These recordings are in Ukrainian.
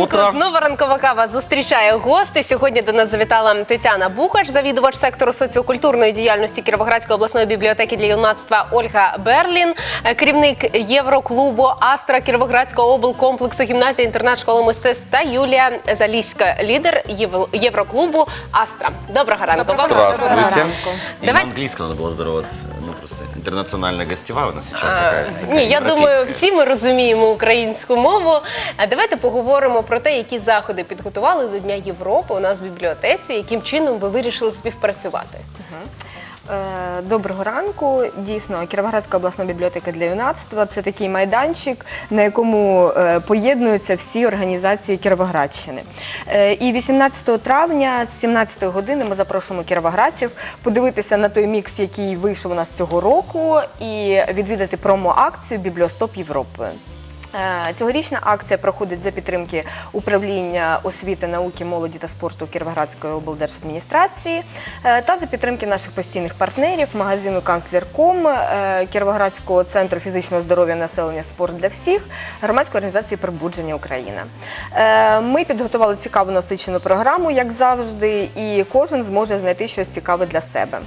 ранку. утро. Знову ранкова кава зустрічає гостей. Сьогодні до нас завітала Тетяна Бухач, завідувач сектору соціокультурної діяльності Кіровоградської обласної бібліотеки для юнацтва Ольга Берлін, е, керівник Євроклубу Астра Кіровоградського облкомплексу гімназія інтернат школи мистецтв та Юлія Заліська, лідер Євроклубу Астра. Доброго ранку. вам. Здравствуйте. И Давай- на английском надо было здороваться. Ну, просто интернациональная гостевая у нас сейчас А, какая-то. такая Ні, я думаю, всі ми розуміємо українську мову. А Давайте поговоримо про те, які заходи підготували до Дня Європи у нас в бібліотеці, яким чином ви вирішили співпрацювати. Е, Доброго ранку. Дійсно, Кіровоградська обласна бібліотека для юнацтва це такий майданчик, на якому е, поєднуються всі організації Кіровоградщини. Е, І 18 травня з 17 години ми запрошуємо кіровоградців подивитися на той мікс, який вийшов у нас цього року, і відвідати промо-акцію Бібліостоп Європи. Е, Цьогорічна акція проходить за підтримки управління освіти, науки, молоді та спорту Кіровоградської облдержадміністрації е, та за підтримки наших постійних партнерів магазину Канцлер.ком, е, Кіровоградського центру фізичного здоров'я населення спорт для всіх, громадської організації Пробудження Україна. Е, Ми підготували цікаву насичену програму, як завжди, і кожен зможе знайти щось цікаве для себе.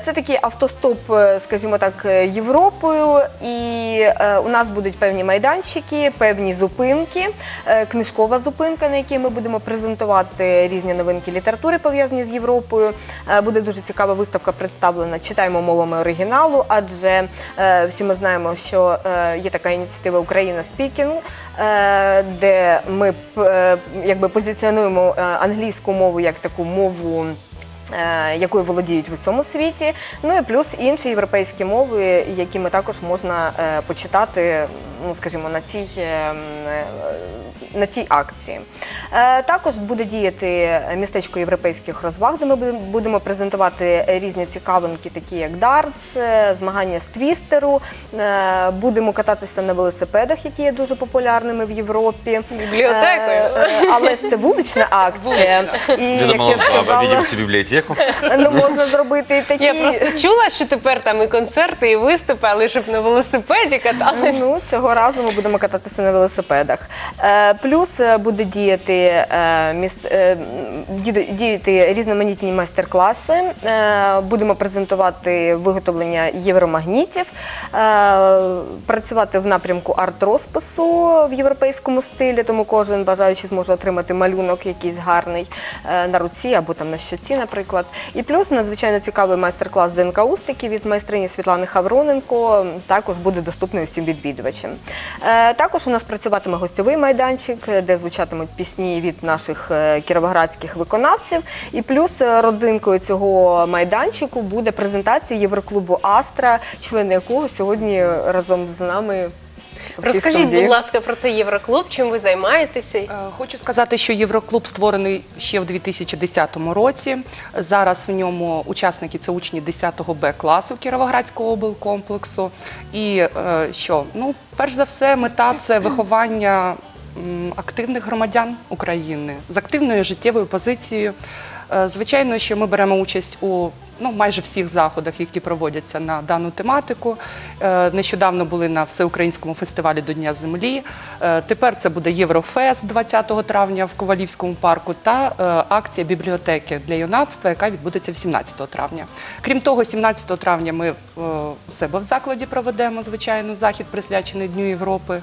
Це такий автостоп, скажімо так, Європою, і у нас будуть певні майданчики, певні зупинки, е, книжкова зупинка, на якій ми будемо презентувати різні новинки літератури, пов'язані з Європою. Е, Буде дуже цікава виставка представлена Читаємо мовами оригіналу, адже е, всі ми знаємо, що є така ініціатива Україна Спікінг, де ми якби позиціонуємо англійську мову як таку мову. Е, Якою володіють в усьому світі, ну і плюс інші європейські мови, які ми також можна е, почитати, ну скажімо, на цій е, на цій акції. Е, Також буде діяти містечко європейських розваг, де ми будемо презентувати різні цікавинки, такі як дартс, е, змагання з твістеру. Е, Будемо кататися на велосипедах, які є дуже популярними в Європі. Бібліотекою. Але ж це вулична акція. І Я як я сказала, объедем ну можна зробити і такі. Я просто чула, що тепер там і концерти, і виступи, але щоб на велосипеді катали. Ну, цього разу ми будемо кататися на велосипедах. Плюс е, буде діяти, е, е, діяти різноманітні майстер-класи. Будемо презентувати виготовлення євромагнітів, працювати в напрямку арт-розпису в європейському стилі, тому кожен бажаючий зможе отримати малюнок якийсь гарний на руці або там на щоці, наприклад. І плюс надзвичайно цікавий майстер-клас з НКУстики від майстрині Світлани Хавроненко також буде доступний усім відвідувачам. Також у нас працюватиме гостьовий майданчик, е, де звучатимуть пісні від наших е, кіровоградських виконавців. І плюс е, родзинкою цього майданчику буде презентація Євроклубу Астра, члени якого сьогодні разом з нами. Розкажіть, будь ласка, про цей євроклуб, чим ви займаєтеся? Е, Хочу сказати, що Євроклуб створений ще в 2010 році. Зараз в ньому учасники це учні 10 Б класу Кіровоградського облкомплексу. І що? Ну, перш за все, мета це виховання активних громадян України з активною життєвою позицією. Е, Звичайно, що ми беремо участь у ну, майже всіх заходах, які проводяться на дану тематику. Е, Нещодавно були на всеукраїнському фестивалі до Дня землі. Е, Тепер це буде Єврофест 20 травня в Ковалівському парку та акція бібліотеки для юнацтва, яка відбудеться 17 травня. Крім того, 17 травня ми у себе в закладі проведемо звичайно захід, присвячений Дню Європи.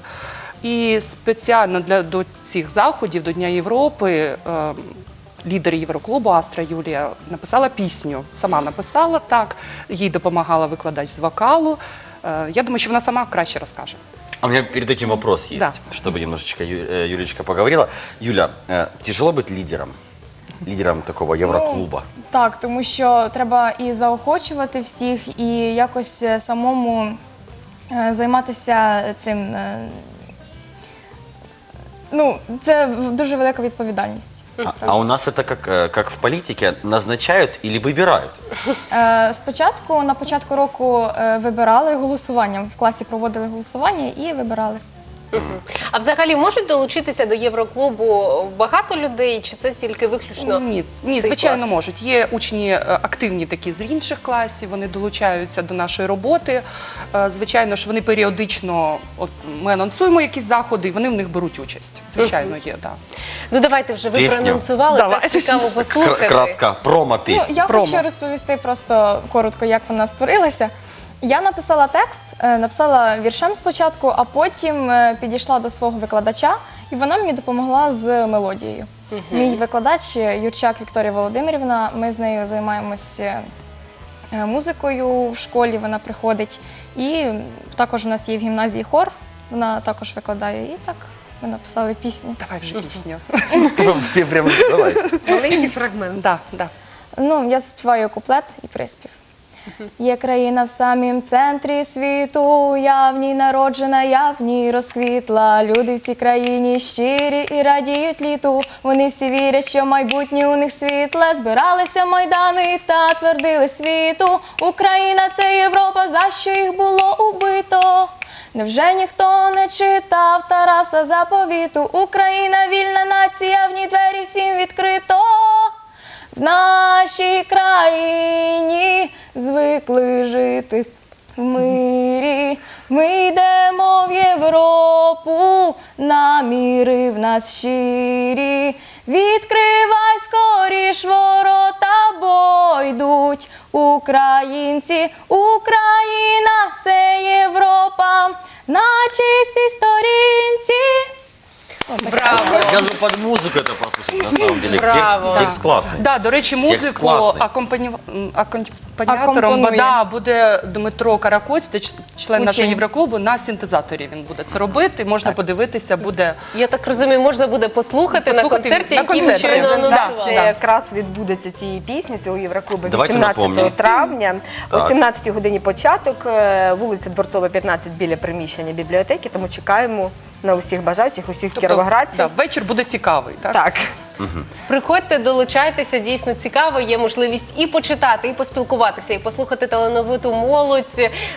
І спеціально для до цих заходів, до Дня Європи. е, Лідер Євроклубу Астра Юлія написала пісню. Сама написала так, їй допомагала викладач з вокалу. Е, Я думаю, що вона сама краще розкаже. А у меня перед этим вопрос есть, Да. чтобы немножечко Ю- э, Юлечка поговорила. Юля, э, тяжело быть лидером? Лидером такого Евроклуба? Так, тому що треба і заохочувати всіх, і якось е, самому е, займатися цим. е, Ну, це в- дуже велика відповідальність. А, а у нас это как, э, как в политике, назначают или выбирают? Е, Спочатку, на початку року е, вибирали голосуванням. В класі проводили голосування і вибирали. А взагалі можуть долучитися до Євроклубу багато людей, чи це тільки виключно? Ні, ні, цей звичайно, клас? можуть. Є учні е, активні такі з інших класів, вони долучаються до нашої роботи. Е, Звичайно ж, вони періодично, от ми анонсуємо якісь заходи, і вони в них беруть участь. Звичайно, є, так. Ну давайте вже ви Пісню. проанонсували, так Давайте. цікаво послухати. Кр- Кратко, Ну, я Промо. хочу розповісти просто коротко, як вона створилася. Я написала текст, е, написала віршем спочатку, а потім е, підійшла до свого викладача, і вона мені допомогла з мелодією. Мій викладач е, Юрчак Вікторія Володимирівна. Ми з нею займаємося е, музикою в школі. Вона приходить. І також у нас є в гімназії хор. Вона також викладає. І так ми написали пісню. Давай вже пісню. Все прям, давайте. Маленький фрагмент. Да, да. Ну, я співаю куплет і приспів. Є країна в самім центрі світу, я в ній народжена, я в ній розквітла. Люди в цій країні щирі і радіють літу. Вони всі вірять, що майбутнє у них світле. Збиралися майдани та твердили світу. Україна це Європа, за що їх було убито. Невже ніхто не читав Тараса заповіту? Україна вільна нація, в ній двері всім відкрито. В нашій країні звикли жити в мирі. Ми йдемо в Європу, наміри в нас щирі. Відкривай скоріш ворота, бо йдуть українці. Україна це Європа на чистій сторінці. Браво! Сейчас бы под музыку это послушать, на самом деле. Браво. Текст, текст классный. Да, до речі, Текст музику класний. акомпані... м, акомпаніатором Акомпонує. да, буде Дмитро Каракоць, це ч- член нашого Учень. Євроклубу. На синтезаторі він буде це робити. Можна подивитися, буде Я так розумію, можна буде послухати, Послухати на концерті, на який ми концерті. щойно Презентація. анонсували. Презентація якраз відбудеться цієї пісні, цього Євроклубу Давайте 18 напомню. травня. О Так. 17 годині початок, е, вулиця Дворцова, 15 біля приміщення бібліотеки, тому чекаємо на усіх бажаючих, усіх кіровоградців. да, вечір буде цікавий. Так? Так. Приходьте, долучайтеся, дійсно цікаво. Є можливість і почитати, і поспілкуватися, і послухати талановиту молодь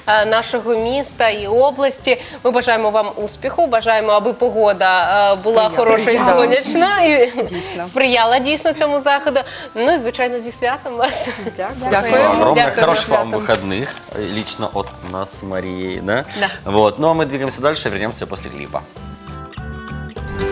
е, нашого міста і області. Ми бажаємо вам успіху, бажаємо, аби погода е, була хороша і Сприяла. сонячна і Дійсно. сприяла дійсно цьому заходу. Ну і звичайно, зі святом вас. Дякую. Спасибо Дякую. огромное. Дякую, Хороших вам ребята. выходных. э, Лично от нас с Марией, да? Да. Вот. Ну а мы двигаемся дальше, вернемся после клипа.